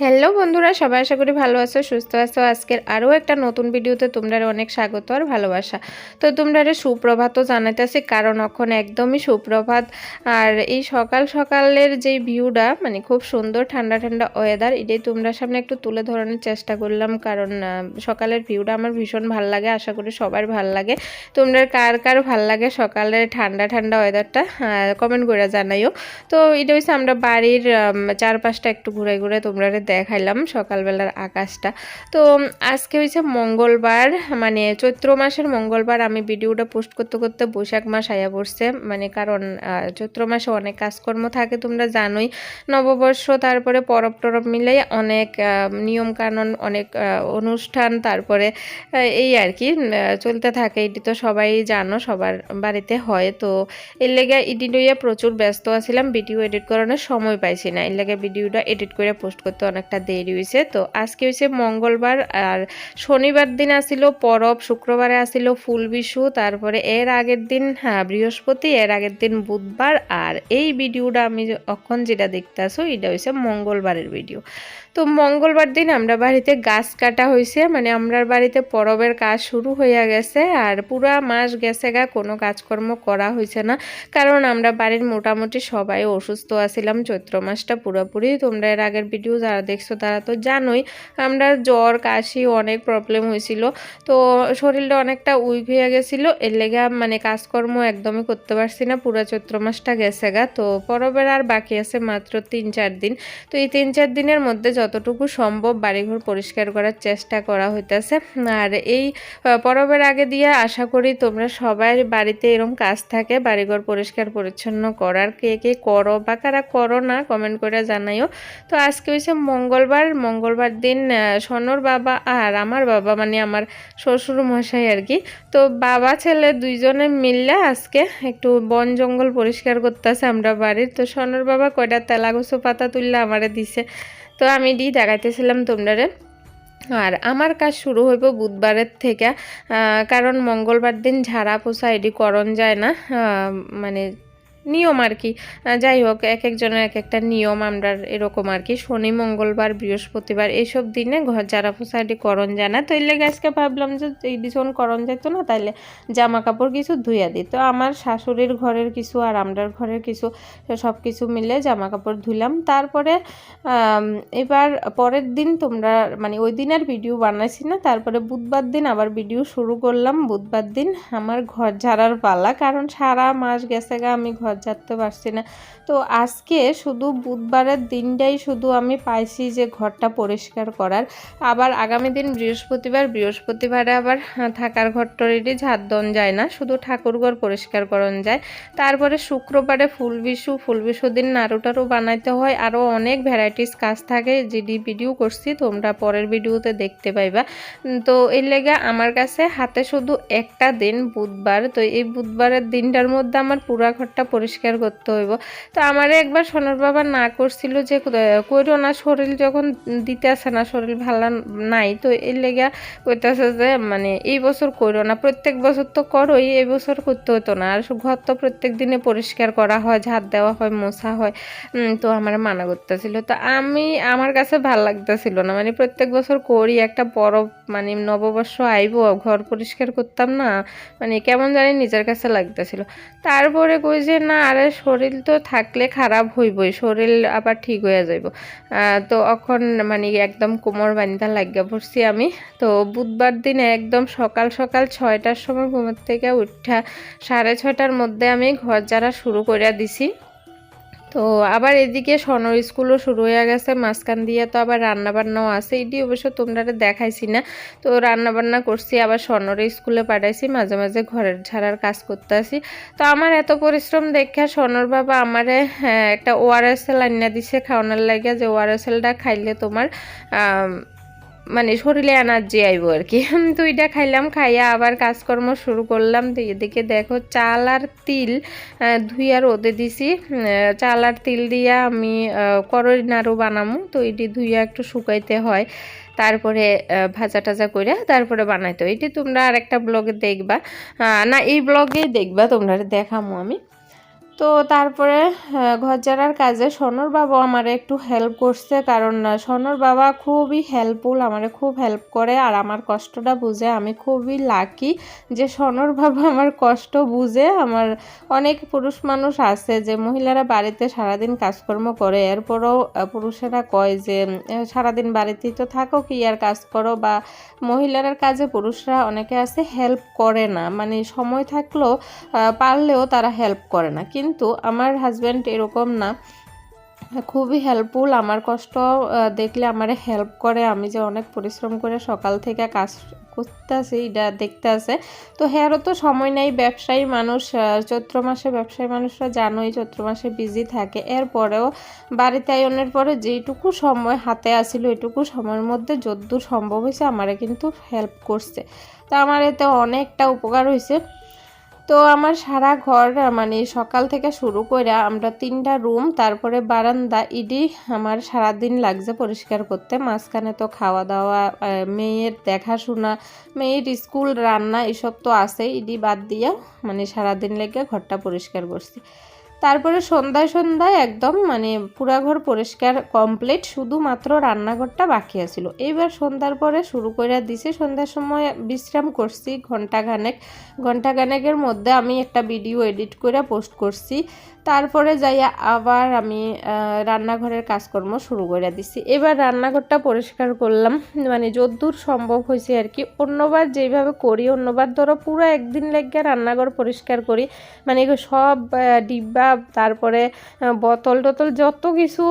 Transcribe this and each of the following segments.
Hello বন্ধুরা, সবাই আশা করি ভালো আছো, সুস্থ আছো। আজকের আরও একটা নতুন ভিডিওতে তোমরা অনেক স্বাগত আর ভালোবাসা। তো তোমরা সুপ্রভাতও জানাইতেছি, কারণ এখন একদমই সুপ্রভাত। আর এই সকাল সকালের যে ভিউটা মানে খুব সুন্দর ঠান্ডা ঠান্ডা ওয়েদার এটাই তোমরা সামনে একটু তুলে ধরানোর চেষ্টা করলাম। কারণ সকালের ভিউটা আমার ভীষণ ভালো লাগে, আশা করি সবার ভালো লাগে। তোমরা কার কার ভালো লাগে সকালের ঠান্ডা ঠান্ডা ওয়েদারটা কমেন্ট করে জানাইও। তো এটা হচ্ছে আমরা বাড়ির চারপাশটা একটু ঘুরে ঘুরে তোমরা দেখাইলাম সকালবেলার আকাশটা। তো আজকে হয়েছে মঙ্গলবার মানে চৈত্র মাসের মঙ্গলবার আমি ভিডিওটা পোস্ট করতে করতে বৈশাখ মাস আয়া পড়ছে। মানে কারণ চৈত্র মাসে অনেক কাজকর্ম থাকে তোমরা জানোই। নববর্ষ তারপরে পরব টরব মিলে অনেক নিয়ম কানুন অনেক অনুষ্ঠান তারপরে এই আর কি চলতে থাকে। এটি তো সবাই জানো, সবার বাড়িতে হয়। তো এর লেগে এডিট প্রচুর ব্যস্ত আছিলাম, ভিডিও এডিট করানোর সময় পাইছি না। এর লেগে ভিডিওটা এডিট করে পোস্ট করতে অনেকটা দেরি হয়েছে তো আজকে হয়েছে মঙ্গলবার আর শনিবার দিন আসিল পরব, শুক্রবারে আসিল ফুল বিশু, তারপরে এর আগের দিন হ্যাঁ বৃহস্পতি, এর আগের দিন বুধবার, আর এই ভিডিওটা আমি এখন যেটা দেখতে আসো, এটা হয়েছে মঙ্গলবারের ভিডিও তো মঙ্গলবার দিন আমরা বাড়িতে গাছ কাটা হয়েছে মানে আমরা বাড়িতে পরবের কাজ শুরু হয়ে গেছে আর পুরা মাস গেছে গা কোনো কাজকর্ম করা হয়েছে না। কারণ আমরা বাড়ির মোটামুটি সবাই অসুস্থ আছিলাম, চৈত্র মাসটা পুরোপুরি। তোমরা এর আগের ভিডিও যারা দেখছ তারা তো জানোই, আমরা জ্বর, কাশি অনেক প্রবলেম হয়েছিল তো শরীরটা অনেকটা উইক হয়ে গেছিল, এর লেগে মানে কাজকর্ম একদমই করতে পারছি না, পুরো চৈত্র মাসটা গেছে গা। তো পরবের আর বাকি আছে মাত্র তিন চার দিন। তো এই তিন চার দিনের মধ্যে যতটুকু সম্ভব বাড়িঘর পরিষ্কার করার চেষ্টা করা হইতেছে। আর এই পরবের আগে দিয়ে আশা করি তোমরা সবাই বাড়িতে এরকম কাজ থাকে, বাড়িঘর পরিষ্কার পরিচ্ছন্ন করার। কে কে করো বা কারা করো না কমেন্ট করে জানাইও। তো আজকে হয়েছে মঙ্গলবার মঙ্গলবার দিন সনর বাবা আর আমার বাবা মানে আমার শ্বশুর মশাই আর কি। তো বাবা, ছেলে দুইজনে মিললে আজকে একটু বন জঙ্গল পরিষ্কার করতেছে আমরা বাড়ির। তো সনর বাবা কয়টা তেলাগুছো পাতা তুললে আমারে দিছে। তো আমি ডি দেখাইতেছিলাম তোমরা আর আমার কাজ শুরু হইব বুধবারের থেকে কারণ মঙ্গলবার দিন ঝাড়া পোষা এটি করণ যায় না মানে নিয়ম আর কি। যাই হোক, এক একজনের এক একটা নিয়ম আমরা এরকম আর কি। শনি, মঙ্গলবার, বৃহস্পতিবার এইসব দিনে ঘর ঝাড়া পোছা করণ যায় না তো এর আজকে ভাবলাম যে এই যখন করণ যেত না, তাইলে জামা কাপড় কিছু ধুইয়া দিই। তো আমার শাশুড়ির ঘরের কিছু আর আমরার ঘরের কিছু, সব কিছু মিলে জামা কাপড় ধুলাম তারপরে এবার পরের দিন তোমরা মানে ওই দিন আর ভিডিও বানাইছি না, তারপরে বুধবার দিন আবার ভিডিও শুরু করলাম। বুধবার দিন আমার ঘর ঝাড়ার পালা, কারণ সারা মাস গেছে গা আমি ঘর ঝাড়তে পারছি না। তো আজকে শুধু বুধবারের দিনটাই শুধু আমি পাইছি যে ঘরটা পরিষ্কার করার। আবার আগামী দিন বৃহস্পতিবার, বৃহস্পতিবারে আবার থাকার ঘরটা রেডি ঝাড় দন যায় না, শুধু ঠাকুরঘর পরিষ্কার করন যায়। তারপরে শুক্রবারে ফুল বিশু ফুল বিশু দিন নাড়ু টাড়ু বানাইতে হয়। আরও অনেক ভ্যারাইটিস কাজ থাকে যেটি ভিডিও করছি, তোমরা পরের ভিডিওতে দেখতে পাইবা। তো এর লেগে আমার কাছে হাতে শুধু একটা দিন বুধবার। তো এই বুধবারের দিনটার মধ্যে আমার পুরা ঘরটা পরিষ্কার করতে হইব। তো আমারে একবার সোনার বাবা না করছিল যে কইরো না, শরীর যখন দিতে আসে না, শরীর ভালো নাই, তো এর লেগে কইতেছে যে মানে এই বছর কইরো না, প্রত্যেক বছর তো করোই, এই বছর করতে হতো না। আর ঘর তো প্রত্যেক দিনে পরিষ্কার করা হয় ঝাড় দেওয়া হয়, মোছা হয় তো আমার মানা করতেছিল। তো আমি, আমার কাছে ভালো লাগতেছিল না। মানে প্রত্যেক বছর করি, একটা বড় মানে নববর্ষ আইব, ঘর পরিষ্কার করতাম না মানে কেমন জানি নিজের কাছে লাগতেছিল। তারপরে কই যে না, আরে শরীর তো থাকলে খারাপ হইবই, শরীর আবার ঠিক হয়ে যাইব। তো অখন মানে একদম কোমর বান্ধা লাগিয়া পড়ছি আমি। তো বুধবার দিনে একদম সকাল সকাল ছয়টার সময় ঘুমের থেকে উঠা সাড়ে ছয়টার মধ্যে আমি ঘর যারা শুরু করে দিছি। তো আবার এদিকে সনর স্কুলও শুরু হয়ে গেছে মাঝখান দিয়ে তো আবার রান্নাবান্নাও আছে। এটি অবশ্য তোমরা দেখাইছি না। তো রান্নাবান্না করছি আবার সনরে স্কুলে পাঠাইছি মাঝে মাঝে ঘরের ঝাড়ার কাজ করতে আসি তো আমার এত পরিশ্রম দেখে সনর বাবা আমারে হ্যাঁ, একটা ওআরএস এল আনিয়া দিছে খাওয়ানোর লাগে যে ওআরএসএলটা খাইলে তোমার মানে শরীরে এনার্জি আইব আর কি। তো এটা খাইলাম, খাইয়া আবার কাজকর্ম শুরু করলাম। তো এদিকে দেখো চাল আর তিল ধুইয়া রোদে দিছি। চাল আর তিল দিয়া আমি করই নাড়ু বানামু। তো এটি ধুইয়া একটু শুকাইতে হয়। তারপরে ভাজা টাজা করে তারপরে বানাইতে এটি তোমরা আর একটা ব্লগে দেখবা। না, এই ব্লগেই দেখবা, তোমরা দেখামো আমি। তো তারপরে ঘর ঝাড়ার কাজে সোনর বাবা আমারে একটু হেল্প করছে কারণ সোনর বাবা খুবই হেল্পফুল আমারে খুব হেল্প করে আর আমার কষ্টটা বুঝে। আমি খুবই লাকি যে সোনর বাবা আমার কষ্ট বুঝে। আমার অনেক পুরুষ মানুষ আছে যে মহিলারা বাড়িতে সারাদিন কাজকর্ম করে। এরপরও পুরুষেরা কয় যে সারাদিন বাড়িতেই তো থাকো, কি আর কাজ করো? বা মহিলার কাজে পুরুষরা অনেকে আছে হেল্প করে না। মানে সময় থাকলেও পারলেও তারা হেল্প করে না। কিন্তু আমার হাজব্যান্ড এরকম না। খুবই হেল্পফুল আমার কষ্ট দেখলে আমার হেল্প করে। আমি যে অনেক পরিশ্রম করে সকাল থেকে কাজ করতে আছি এটা দেখতে আছে। তো হ্যারও তো সময় নেই। ব্যবসায়ী মানুষ চৈত্র মাসে ব্যবসায়ী মানুষরা জানোই চৈত্র মাসে বিজি থাকে। এরপরেও বাড়িতে আয়নের পরে যেইটুকু সময় হাতে আসিল, এটুকু সময়ের মধ্যে যদ্দূর সম্ভব হয়েছে, আমারে কিন্তু হেল্প করছে। তো আমার এতে অনেকটা উপকার হয়েছে। তো আমার সারা ঘর মানে সকাল থেকে শুরু করে আমরা তিনটা রুম, তারপরে বারান্দা, ইডি আমার সারা দিন লাগছে পরিষ্কার করতে। মাঝখানে তো খাওয়া দাওয়া মেয়ের দেখাশোনা, মেয়ের স্কুল, রান্না এসব তো আছে ইডি বাদ দিয়ে মানে সারা দিন লেগে ঘরটা পরিষ্কার করছি। তারপরে সন্ধ্যায় সন্ধ্যায় একদম মানে পুরা ঘর পরিষ্কার কমপ্লিট শুধুমাত্র রান্নাঘরটা বাকি আছিল। এইবার সন্ধ্যার পরে শুরু করে দিছি, সন্ধ্যার সময় বিশ্রাম করছি ঘন্টাখানেক ঘন্টাখানেকের মধ্যে আমি একটা ভিডিও এডিট করে পোস্ট করছি। তারপরে যাইয়া আবার আমি রান্নাঘরের কাজকর্ম শুরু করে দিছি। এবার রান্নাঘরটা পরিষ্কার করলাম। মানে যদ্দূর সম্ভব হয়েছে আর কি অন্যবার যেভাবে করি, অন্যবার ধরো পুরো একদিন লেগে রান্নাঘর পরিষ্কার করি। মানে সব ডিব্বা তারপরে বোতল টোতল যত কিছু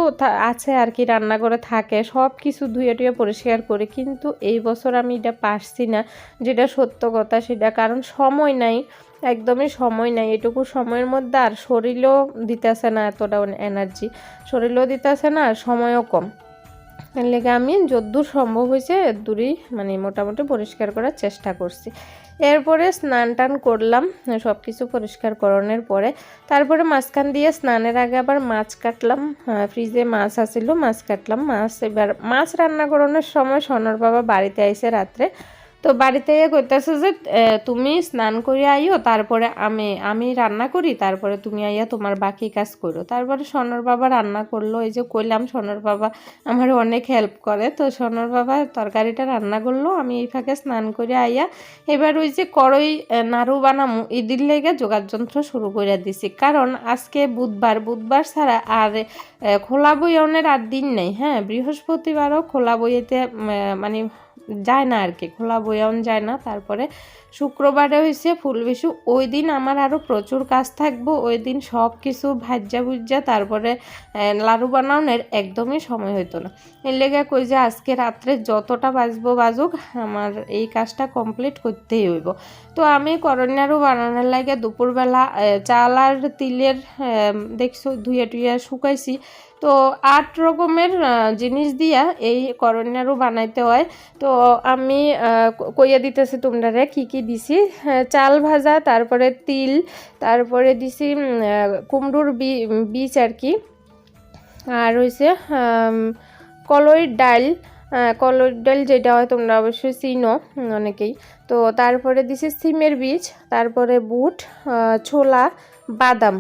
আছে আর কি রান্না করে থাকে, সব কিছু ধুয়ে টুয়ে পরিষ্কার করি। কিন্তু এই বছর আমি এটা পারছি না, যেটা সত্য কথা সেটা, কারণ সময় নাই, একদমই সময় নাই। এটুকু সময়ের মধ্যে আর শরীরও দিতেছে না এতটা এনার্জি শরীরও দিতেছে না, আর সময়ও কম। লেগে আমি যদ্দূর সম্ভব হয়েছে দূরেই মানে মোটামুটি পরিষ্কার করার চেষ্টা করছি। এরপরে স্নান টান করলাম সব কিছু পরিষ্কার করানোর পরে। তারপরে মাঝখান দিয়ে স্নানের আগে আবার মাছ কাটলাম ফ্রিজে মাছ আসিল মাছ কাটলাম। মাছ এবার, মাছ রান্না করানোর সময় সনর বাবা বাড়িতে আইসে রাত্রে তো বাড়িতে কইতেছে যে তুমি স্নান করে আইও তারপরে আমি আমি রান্না করি, তারপরে তুমি আইয়া তোমার বাকি কাজ করো তারপরে সোনার বাবা রান্না করল, এই যে কইলাম সোনার বাবা আমার অনেক হেল্প করে। তো সোনার বাবা তরকারিটা রান্না করল, আমি এই ফাঁকে স্নান করে আইয়া এবার ওই যে করই নাড়ু বানামু ঈদির লেগে যোগাযন্ত্র শুরু করে দিছি। কারণ আজকে বুধবার বুধবার ছাড়া আর খোলা বইয়নের আর দিন নেই হ্যাঁ? বৃহস্পতিবারও খোলা বইয়েতে মানে যায় না আর কি, খোলা বয়ান যায় না। তারপরে শুক্রবারে হয়েছে ফুল বিশু ওই দিন আমার আরও প্রচুর কাজ থাকব ওই দিন সব কিছু ভাজ্যা ভুজ্জা তারপরে লাড়ু বানানোর একদমই সময় হইতো না। এর লেগে কই যে আজকে রাত্রে যতটা বাজবো বাজুক, আমার এই কাজটা কমপ্লিট করতেই হইব। তো আমি করণারও বানানোর লাগে দুপুরবেলা চাল আর তিলের দেখছ ধুয়ে টুয়ে শুকাইছি। তো আট রকমের জিনিস দিয়া এই করণারও বানাইতে হয়। তো আমি কইয়া দিতেছি তোমরা কি কি দিছি। হ্যাঁ, চাল ভাজা তারপরে তিল তারপরে দিছি কুমড়োর বীজ আর কি। আর হয়েছে কলইর ডাল। আহ, কলইর ডাল যেটা হয় তোমরা অবশ্যই চিনো অনেকেই। তো তারপরে দিছি সিমের বীজ তারপরে বুট ছোলা বাদাম।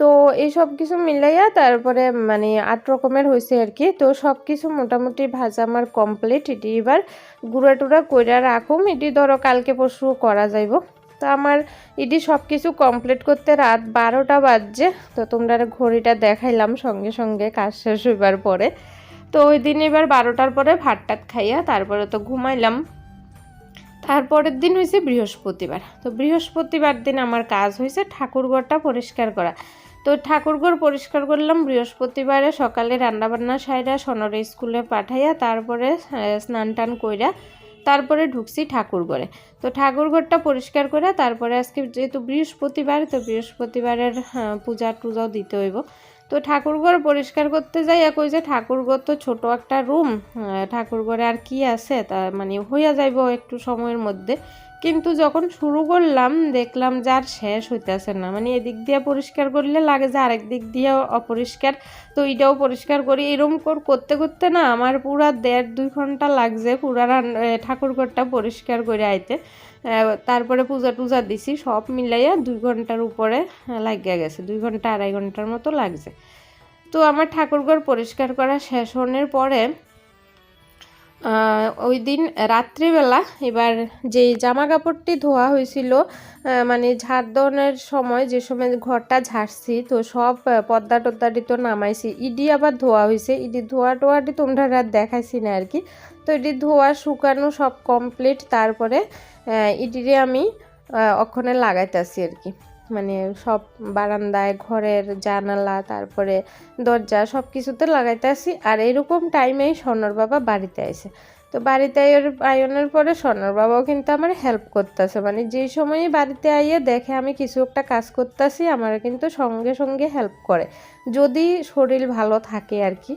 তো এই সব কিছু মিলাইয়া তারপরে মানে আট রকমের হয়েছে আর কি তো সব কিছু মোটামুটি ভাজা আমার কমপ্লিট এটি এবার গুঁড়া টুড়া কইরা রাখুম। এটি ধরো কালকে পরশু করা যাইব। তো আমার এটি সব কিছু কমপ্লিট করতে রাত বারোটা বাজছে। তো তোমরা ঘড়িটা দেখাইলাম সঙ্গে সঙ্গে কাজ শেষ হইবার পরে। তো ওই দিন এবার বারোটার পরে ভাত টাত খাইয়া তারপরে তো ঘুমাইলাম। তারপরের দিন হয়েছে বৃহস্পতিবার। তো বৃহস্পতিবার দিন আমার কাজ হয়েছে ঠাকুরঘরটা পরিষ্কার করা। তো ঠাকুরঘর পরিষ্কার করলাম, বৃহস্পতিবারে সকালে রান্নাবান্না সাইরা সোনরে স্কুলে পাঠাইয়া তারপরে স্নান টান কইরা তারপরে ঢুকছি ঠাকুরঘরে। তো ঠাকুরঘরটা পরিষ্কার করে তারপরে আজকে যেহেতু বৃহস্পতিবার, তো বৃহস্পতিবারের পূজা টুজাও দিতে হইব। তো ঠাকুরঘর পরিষ্কার করতে যাই কই যে ঠাকুরঘর তো ছোট একটা রুম ঠাকুরঘরে আর কি আছে তা মানে হইয়া যাইব একটু সময়ের মধ্যে। কিন্তু যখন শুরু করলাম, দেখলাম যে আর শেষ হইতেছে না। মানে এদিক দিয়ে পরিষ্কার করলে লাগে যে আরেক দিক দিয়ে অপরিষ্কার। তো এটাও পরিষ্কার করি। এরম কর- করতে করতে না আমার পুরা দেড় দুই ঘণ্টা লাগছে পুরা ঠাকুরঘরটা পরিষ্কার করে আইতে। তারপরে পূজা টুজা দিছি, সব মিলাইয়া দুই ঘণ্টার উপরে লাগিয়া গেছে। দুই ঘণ্টা, আড়াই ঘণ্টার মতো লাগছে। তো আমার ঠাকুরঘর পরিষ্কার করা শেষ হওয়ার পরে ওই দিন রাত্রিবেলা এবার যে জামা কাপড়টি ধোয়া হয়েছিল মানে ঝাড় সময় যে সময় ঘরটা ঝাড়ছি, তো সব পর্দা টর্দাটি তো নামাইছি। ইডি আবার ধোয়া হয়েছে ইডি ধোয়া টোয়াটি তোমরা রাত দেখাইছি না আর কি তো ইডি ধোয়া, শুকানো সব কমপ্লিট তারপরে ইডিরে আমি অক্ষণে লাগাইতেছি আর কি মানে সব বারান্দায়, ঘরের জানালা, তারপরে দরজা সব কিছুতে লাগাইতে আসি আর এরকম টাইমেই স্বর্ণর বাবা বাড়িতে আসে তো বাড়িতে আইয়ের আয়নের পরে স্বর্ণর বাবাও কিন্তু আমার হেল্প করতেছে। মানে যেই সময়ে বাড়িতে আইয়ে দেখে আমি কিছু একটা কাজ করতেছি আমার কিন্তু সঙ্গে সঙ্গে হেল্প করে। যদি শরীর ভালো থাকে আর কি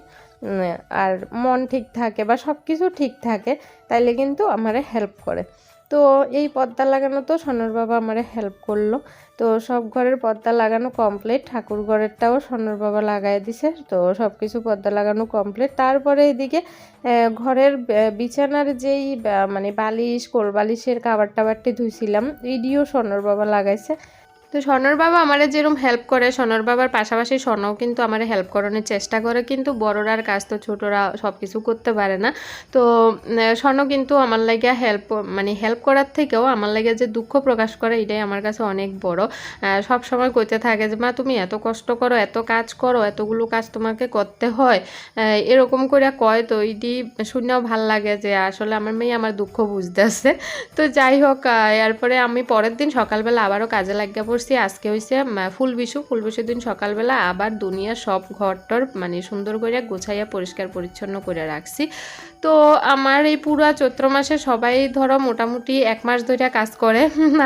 আর মন ঠিক থাকে বা সব কিছু ঠিক থাকে, তাইলে কিন্তু আমারে হেল্প করে। তো এই পর্দা লাগানো তো সনর বাবা আমারে হেল্প করল। তো সব ঘরের পর্দা লাগানো কমপ্লিট ঠাকুর ঘরেরটাও সনর বাবা লাগাই দিছে। তো সব কিছু পর্দা লাগানো কমপ্লিট তারপরে এদিকে ঘরের বিছানার যেই মানে বালিশ কোল বালিশের কাবার টাবারটি ধুইছিলাম ইডিও সনর বাবা লাগাইছে। তো স্বর্ণর বাবা আমারে যেরকম হেল্প করে, স্বর্ণর বাবার পাশাপাশি স্বর্ণও কিন্তু আমার হেল্প করানোর চেষ্টা করে, কিন্তু বড়রার কাজ তো ছোটরা সব কিছু করতে পারে না। তো স্বর্ণ কিন্তু আমার লাগে হেল্প মানে হেল্প করার থেকেও আমার লাগে যে দুঃখ প্রকাশ করে, এটাই আমার কাছে অনেক বড়। সব সময় করতে থাকে যে, মা, তুমি এত কষ্ট করো, এত কাজ করো, এতগুলো কাজ তোমাকে করতে হয়। এরকম করে কয় তো এটি শুনেও ভালো লাগে যে, আসলে আমার মেয়ে আমার দুঃখ বুঝতেছে। তো যাই হোক এরপরে আমি পরের দিন সকালবেলা আবারও কাজে লাগিয়ে পড়ছি আজকে হয়েছে ফুল বিশু ফুল বিশুর দিন সকালবেলা আবার দুনিয়া সব ঘরটর মানে সুন্দর করে গোছাইয়া পরিষ্কার পরিচ্ছন্ন করে রাখছি। তো আমার এই পুরো চৈত্র মাসে সবাই ধরো মোটামুটি এক মাস ধরে কাজ করে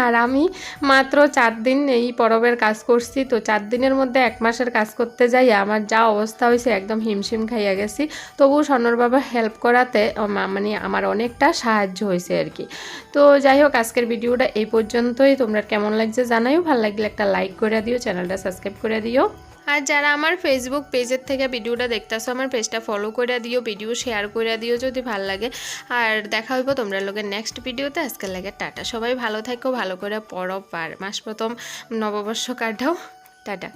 আর আমি মাত্র চার দিন এই পরবের কাজ করছি। তো চার দিনের মধ্যে এক মাসের কাজ করতে যাই, আমার যা অবস্থা হয়েছে একদম হিমশিম খাইয়া গেছি। তবু স্বর্ণর বাবা হেল্প করাতে মানে আমার অনেকটা সাহায্য হয়েছে আর কি। তো যাই হোক, আজকের ভিডিওটা এই পর্যন্তই। তোমরা কেমন লাগছে জানাইও, ভালো লাগলে একটা লাইক করে দিও চ্যানেলটা সাবস্ক্রাইব করে দিও। আর যারা আমার ফেসবুক পেজের থেকে ভিডিওটা দেখতেছো, আমার পেজটা ফলো করে দিও ভিডিও শেয়ার করে দিও যদি ভালো লাগে। আর দেখা হইব তোমরা লোকের নেক্সট ভিডিওতে আজকের লাগে টাটা। সবাই ভালো থাকো, ভালো করে পড়ো, পার মাস প্রথম নববর্ষ কাটাও। টাটা।